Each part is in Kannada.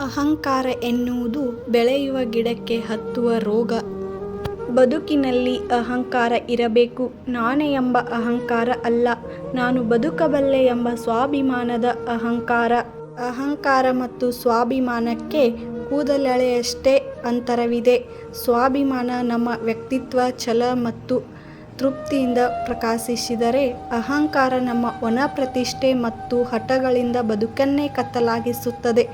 ಅಹಂಕಾರ ಎನ್ನುವುದು ಬೆಳೆಯುವ ಗಿಡಕ್ಕೆ ಹತ್ತುವ ರೋಗ. ಬದುಕಿನಲ್ಲಿ ಅಹಂಕಾರ ಇರಬೇಕು. ನಾನೇ ಎಂಬ ಅಹಂಕಾರ ಅಲ್ಲ. ನಾನು ಬದುಕಬಲ್ಲೆ ಎಂಬ ಸ್ವಾಭಿಮಾನದ ಅಹಂಕಾರ. ಅಹಂಕಾರ ಮತ್ತು ಸ್ವಾಭಿಮಾನಕ್ಕೆ ಕೂದಲೆಳೆಯಷ್ಟೇ ಅಂತರವಿದೆ. ಸ್ವಾಭಿಮಾನ ನಮ್ಮ ವ್ಯಕ್ತಿತ್ವ, ಛಲ ಮತ್ತು ತೃಪ್ತಿಯಿಂದ ಪ್ರಕಾಶಿಸಿದರೆ ಅಹಂಕಾರ ನಮ್ಮ ಒಣ ಪ್ರತಿಷ್ಠೆ ಮತ್ತು ಹಠಗಳಿಂದ ಬದುಕನ್ನೇ ಕತ್ತಲಾಗಿಸುತ್ತದೆ.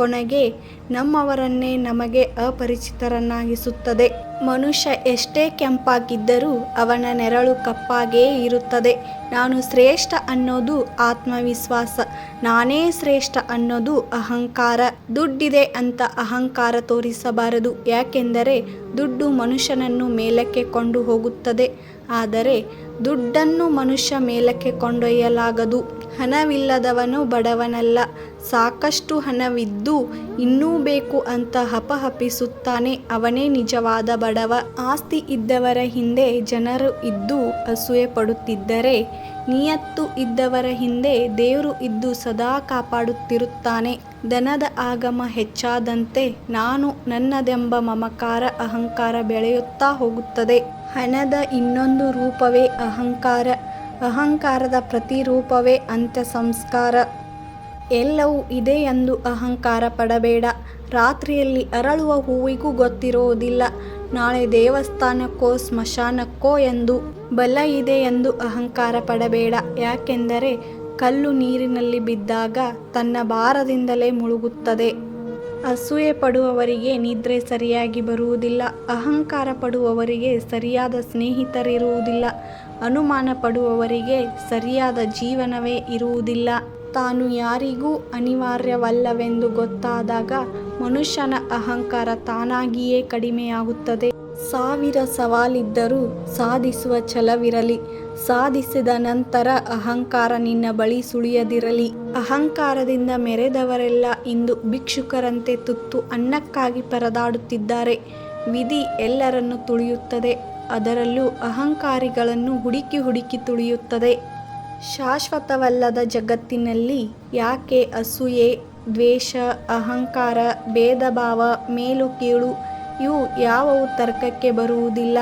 ಕೊನೆಗೆ ನಮ್ಮವರನ್ನೇ ನಮಗೆ ಅಪರಿಚಿತರನ್ನಾಗಿಸುತ್ತದೆ. ಮನುಷ್ಯ ಎಷ್ಟೇ ಕೆಂಪಾಗಿದ್ದರೂ ಅವನ ನೆರಳು ಕಪ್ಪಾಗೇ ಇರುತ್ತದೆ. ನಾನು ಶ್ರೇಷ್ಠ ಅನ್ನೋದು ಆತ್ಮವಿಶ್ವಾಸ. ನಾನೇ ಶ್ರೇಷ್ಠ ಅನ್ನೋದು ಅಹಂಕಾರ. ದುಡ್ಡಿದೆ ಅಂತ ಅಹಂಕಾರ ತೋರಿಸಬಾರದು. ಯಾಕೆಂದರೆ ದುಡ್ಡು ಮನುಷ್ಯನನ್ನು ಮೇಲಕ್ಕೆ ಕೊಂಡು ಹೋಗುತ್ತದೆ. ಆದರೆ ದುಡ್ಡನ್ನು ಮನುಷ್ಯ ಮೇಲಕ್ಕೆ ಕೊಂಡೊಯ್ಯಲಾಗದು. ಹಣವಿಲ್ಲದವನು ಬಡವನಲ್ಲ. ಸಾಕಷ್ಟು ಹಣವಿದ್ದು ಇನ್ನೂ ಬೇಕು ಅಂತ ಹಪಹಪಿಸುತ್ತಾನೆ. ಅವನೇ ನಿಜವಾದ ಬಡವ. ಆಸ್ತಿ ಇದ್ದವರ ಹಿಂದೆ ಜನರು ಇದ್ದು ಅಸೂಯೆ ಪಡುತ್ತಿದ್ದರೆ, ನಿಯತ್ತು ಇದ್ದವರ ಹಿಂದೆ ದೇವರು ಇದ್ದು ಸದಾ ಕಾಪಾಡುತ್ತಿರುತ್ತಾನೆ. ದನದ ಆಗಮ ಹೆಚ್ಚಾದಂತೆ ನಾನು ನನ್ನದೆಂಬ ಮಮಕಾರ ಅಹಂಕಾರ ಬೆಳೆಯುತ್ತಾ ಹೋಗುತ್ತದೆ. ಹಣದ ಇನ್ನೊಂದು ರೂಪವೇ ಅಹಂಕಾರ. ಅಹಂಕಾರದ ಪ್ರತಿರೂಪವೇ ಅಂತ್ಯ ಸಂಸ್ಕಾರ ಎಲ್ಲವೂ ಇದೆ ಎಂದು ಅಹಂಕಾರ ಪಡಬೇಡ. ರಾತ್ರಿಯಲ್ಲಿ ಅರಳುವ ಹೂವಿಗೂ ಗೊತ್ತಿರುವುದಿಲ್ಲ. ನಾಳೆ ದೇವಸ್ಥಾನಕ್ಕೋ ಸ್ಮಶಾನಕ್ಕೋ ಎಂದು ಬಲ ಇದೆ ಎಂದು ಅಹಂಕಾರ ಪಡಬೇಡ. ಯಾಕೆಂದರೆ ಕಲ್ಲು ನೀರಿನಲ್ಲಿ ಬಿದ್ದಾಗ ತನ್ನ ಭಾರದಿಂದಲೇ ಮುಳುಗುತ್ತದೆ. ಅಸೂಯೆ ಪಡುವವರಿಗೆ ನಿದ್ರೆ ಸರಿಯಾಗಿ ಬರುವುದಿಲ್ಲ ಅಹಂಕಾರ ಪಡುವವರಿಗೆ ಸರಿಯಾದ ಸ್ನೇಹಿತರಿರುವುದಿಲ್ಲ ಅನುಮಾನ ಪಡುವವರಿಗೆ ಸರಿಯಾದ ಜೀವನವೇ ಇರುವುದಿಲ್ಲ. ತಾನು ಯಾರಿಗೂ ಅನಿವಾರ್ಯವಲ್ಲವೆಂದು ಗೊತ್ತಾದಾಗ ಮನುಷ್ಯನ ಅಹಂಕಾರ ತಾನಾಗಿಯೇ ಕಡಿಮೆಯಾಗುತ್ತದೆ. ಸಾವಿರ ಸವಾಲಿದ್ದರೂ ಸಾಧಿಸುವ ಛಲವಿರಲಿ. ಸಾಧಿಸಿದ ನಂತರ ಅಹಂಕಾರ ನಿನ್ನ ಬಳಿ ಸುಳಿಯದಿರಲಿ. ಅಹಂಕಾರದಿಂದ ಮೆರೆದವರೆಲ್ಲ ಇಂದು ಭಿಕ್ಷುಕರಂತೆ ತುತ್ತು ಅನ್ನಕ್ಕಾಗಿ ಪರದಾಡುತ್ತಿದ್ದಾರೆ. ವಿಧಿ ಎಲ್ಲರನ್ನು ತುಳಿಯುತ್ತದೆ. ಅದರಲ್ಲೂ ಅಹಂಕಾರಿಗಳನ್ನು ಹುಡುಕಿ ಹುಡುಕಿ ತುಳಿಯುತ್ತದೆ. ಶಾಶ್ವತವಲ್ಲದ ಜಗತ್ತಿನಲ್ಲಿ ಯಾಕೆ ಅಸೂಯೆ, ದ್ವೇಷ, ಅಹಂಕಾರ ಭೇದ ಭಾವ ಮೇಲು, ಕೀಳು ಇವು ಯಾವವು ತರ್ಕಕ್ಕೆ ಬರುವುದಿಲ್ಲ.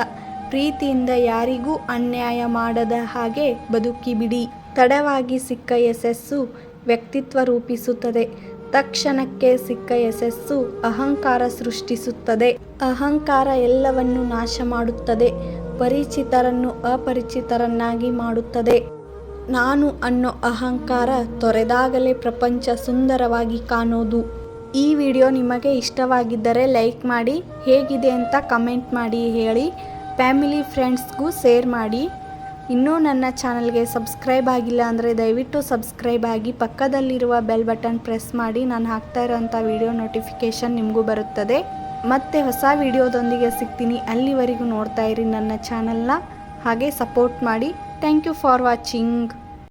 ಪ್ರೀತಿಯಿಂದ ಯಾರಿಗೂ ಅನ್ಯಾಯ ಮಾಡದ ಹಾಗೆ ಬದುಕಿಬಿಡಿ. ತಡವಾಗಿ ಸಿಕ್ಕ ಯಶಸ್ಸು ವ್ಯಕ್ತಿತ್ವ ರೂಪಿಸುತ್ತದೆ. ತಕ್ಷಣಕ್ಕೆ ಸಿಕ್ಕ ಯಶಸ್ಸು ಅಹಂಕಾರ ಸೃಷ್ಟಿಸುತ್ತದೆ. ಅಹಂಕಾರ ಎಲ್ಲವನ್ನು ನಾಶ ಮಾಡುತ್ತದೆ. ಪರಿಚಿತರನ್ನು ಅಪರಿಚಿತರನ್ನಾಗಿ ಮಾಡುತ್ತದೆ. ನಾನು ಅನ್ನೋ ಅಹಂಕಾರ ತೊರೆದಾಗಲೇ ಪ್ರಪಂಚ ಸುಂದರವಾಗಿ ಕಾಣೋದು. ಈ ವಿಡಿಯೋ ನಿಮಗೆ ಇಷ್ಟವಾಗಿದ್ದರೆ ಲೈಕ್ ಮಾಡಿ, ಹೇಗಿದೆ ಅಂತ ಕಮೆಂಟ್ ಮಾಡಿ ಹೇಳಿ, ಫ್ಯಾಮಿಲಿ ಫ್ರೆಂಡ್ಸ್ಗೂ ಶೇರ್ ಮಾಡಿ. ಇನ್ನೂ ನನ್ನ ಚಾನಲ್ಗೆ ಸಬ್ಸ್ಕ್ರೈಬ್ ಆಗಿಲ್ಲ ಅಂದರೆ ದಯವಿಟ್ಟು ಸಬ್ಸ್ಕ್ರೈಬ್ ಆಗಿ, ಪಕ್ಕದಲ್ಲಿರುವ ಬೆಲ್ ಬಟನ್ ಪ್ರೆಸ್ ಮಾಡಿ, ನಾನು ಹಾಕ್ತಾ ಇರೋಂಥ ವಿಡಿಯೋ ನೋಟಿಫಿಕೇಷನ್ ನಿಮಗೂ ಬರುತ್ತದೆ. ಮತ್ತೆ ಹೊಸ ವಿಡಿಯೋದೊಂದಿಗೆ ಸಿಗ್ತೀನಿ, ಅಲ್ಲಿವರೆಗೂ ನೋಡ್ತಾ ಇರಿ ನನ್ನ ಚಾನಲ್ನ. ಹಾಗೆ ಸಪೋರ್ಟ್ ಮಾಡಿ. Thank you for watching.